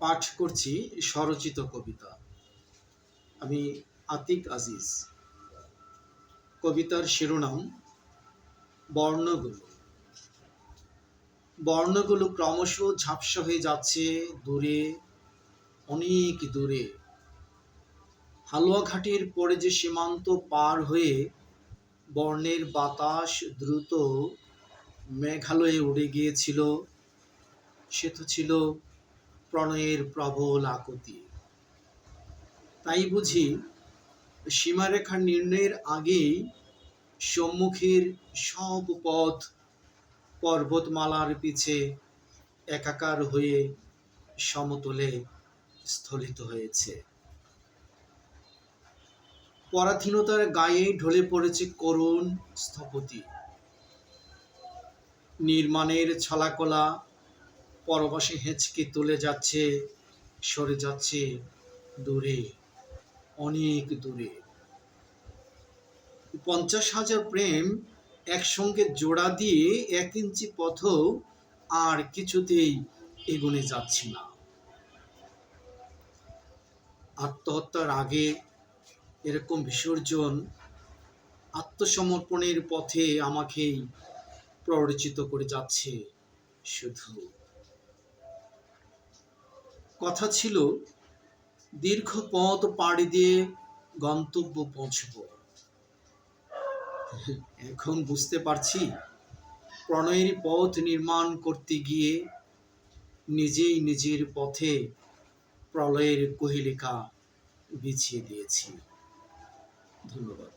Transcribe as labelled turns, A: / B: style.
A: পাঠ করছি স্বরচিত কবিতা। আমি আতিক আজিজ। কবিতার শিরোনাম, বর্ণগুলো। বর্ণগুলো ক্রমশ ঝাপসা হয়ে যাচ্ছে দূরে, অনেক দূরে। হালুয়াঘাটির পরে যে সীমান্ত পার হয়ে বর্ণের বাতাস দ্রুত মেঘালয়ে উড়ে গিয়েছিল, সে তো ছিল প্রণয়ের প্রবল আকুতি। তাই বুঝি সীমারেখা নির্ণয়ের আগেই সম্মুখের সব পথ পর্বতমালার পিছে একাকার হয়ে সমতলে স্থলিত হয়েছে। পরাধীনতার গায়ে ঢলে পড়েছে করুণ স্থপতি। নির্মাণের ছলাকলা পরবাসে হেঁচকে তুলে যাচ্ছে, সরে যাচ্ছে দূরে, অনেক দূরে। পঞ্চাশ হাজার প্রেম একসঙ্গে জোড়া দিয়ে এক ইঞ্চি পথও আর কিছুতেই এগোনে যাচ্ছে না। আত্মহত্যার আগে এরকম বিসর্জন আত্মসমর্পণের পথে আমাকেই প্ররোচিত করে যাচ্ছে শুধু। কথা ছিল, দীর্ঘ পথ পাড়ি দিয়ে গন্তব্য পৌঁছব। এখন বুঝতে পারছি, প্রণয়ের পথ নির্মাণ করতে গিয়ে নিজেই নিজের পথে প্রলয়ের কোহিলিকা বিছিয়ে দিয়েছি। ধন্যবাদ।